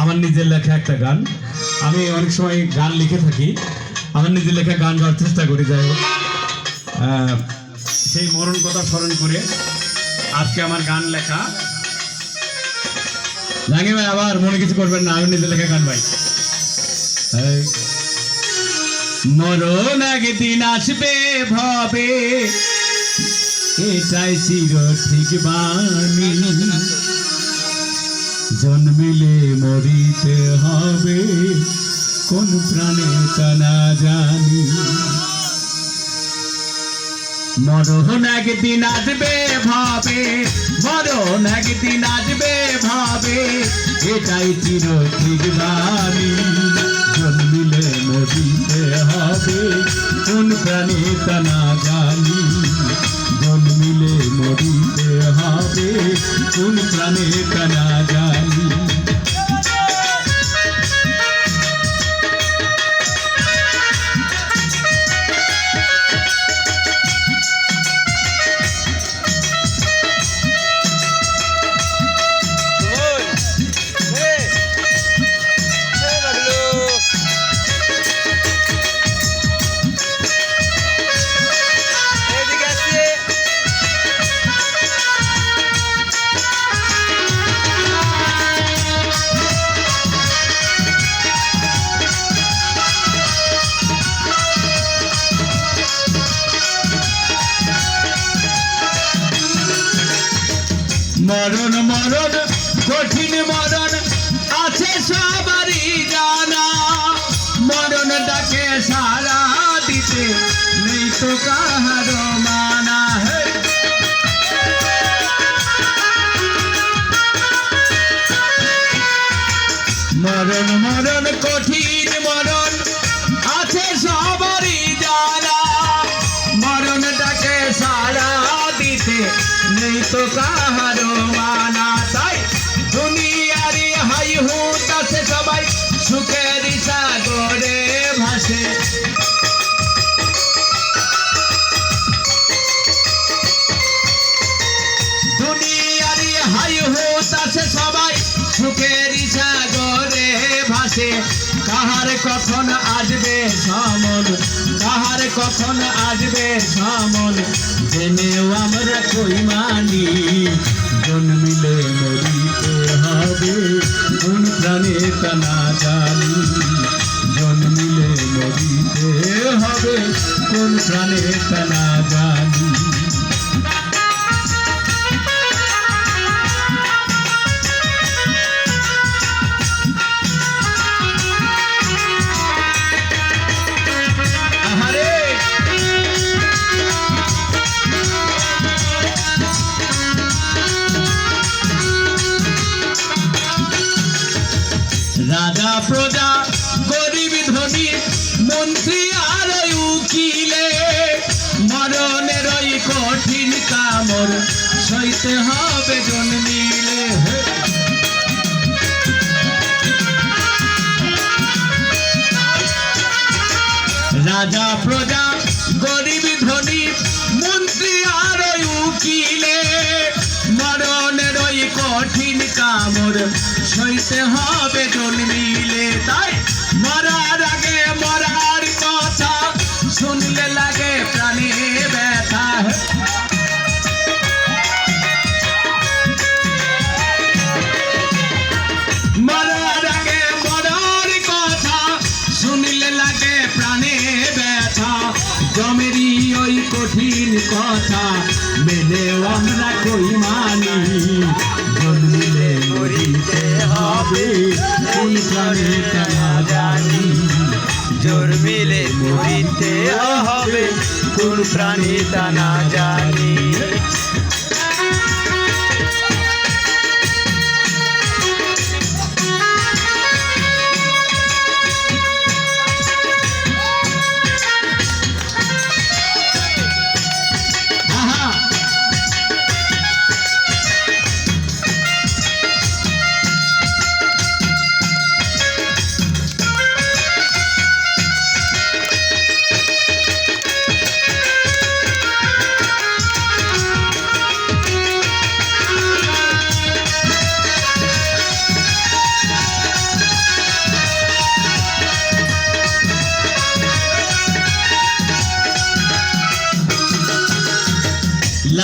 আমার নিজের লেখা একটা গান। আমি অনেক সময় গান লিখে থাকি। আমার নিজের লেখা গান গাওয়ার চেষ্টা করি, যাই হোক। সেই মরণ কথা স্মরণ করে আজকে আমার গান লেখা। জানি ভাই, আবার মনে কিছু করবেন না, আমি নিজের লেখা গান ভাই। মরণ একদিন আসবে ভবে, এটাই চির ঠিক বাণী। জন্মিলে মরিতে হবে। কোন প্রাণে না জানি। মরণ একদিন আসবে ভাবে, মরণ একদিন আসবে ভাবে, এটাই চির ঠিক বাণী। জন্মিলে মরিতে হবে, কোন প্রাণে না জানি। জন্মিলে মরিতে হবে কোন প্রাণে তা না জানি মরণ মরণ, কঠিন মরণ আছে সবারই জানা। মরণ ডাকে সারা দিতে নেই তো কাহার মানা। মরণ মরণ, কঠিন মরণ দুনিয়ারি হাই আছে সবাই সুখের সাগরে ভাসে। ভাসে। কাহার কখন আসবে সমন? কাহার কখন আসবে সমন? জেনেও আমরা কই মানি? জন্মিলে মরিতে হবে কোন প্রাণে তা না জানি। জন্মিলে মরিতে হবে কোন প্রাণে তা জানি। রাজা প্রজা, গরিব ধনী, মন্ত্রী আর উকিলে মরণের ওই কঠিন কামর, সইতে হবে জন্মিলে রাজা প্রজা, গরিব ধনী, মন্ত্রী আর উকিলে মরণের ওই কঠিন কামড় সইতে হবে কথা মেনেও আমরা কই মানি জন্মিলে মরিতে হবে কোন প্রাণে কেনা জানি। জোর মিলে মরিতে হবে, কোন প্রাণী তা না জানি।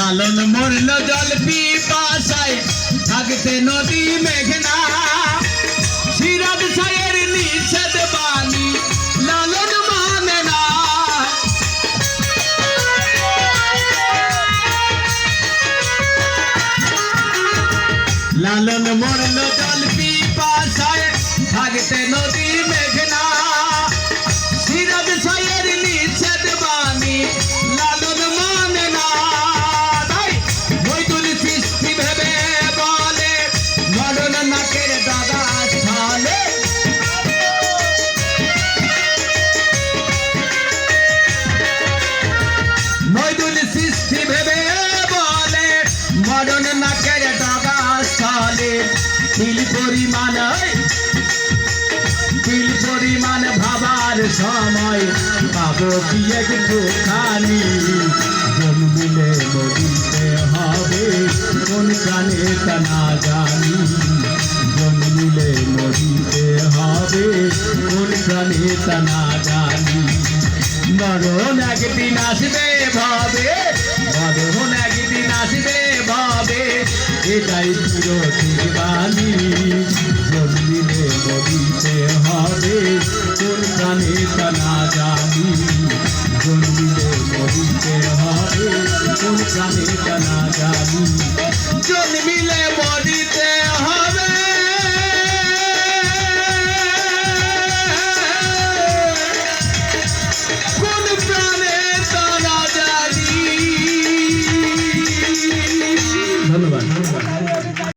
লালন মরল জল পিপাসায় থাকতে নদী মেঘনা। সিরাজ সায়ের নিষেধ বাণী লালন মানে না। লালন মরল জল পিপাসায় থাকতে নদী মেঘনা তিল পরিমাণ তিল পরিমাণ ভাবার সময় পাবো কি একটু খানি জন্মিলে নদীতে হবে, কোন প্রাণে তা না জানি। জন্মিলে নদীতে হবে, কোন প্রাণে তা না জানি। মরণ একদিন আসবে ভাবে, মরণ আসবে বাবে এটাই চিরতির বাণী জন্মিলে নদীতে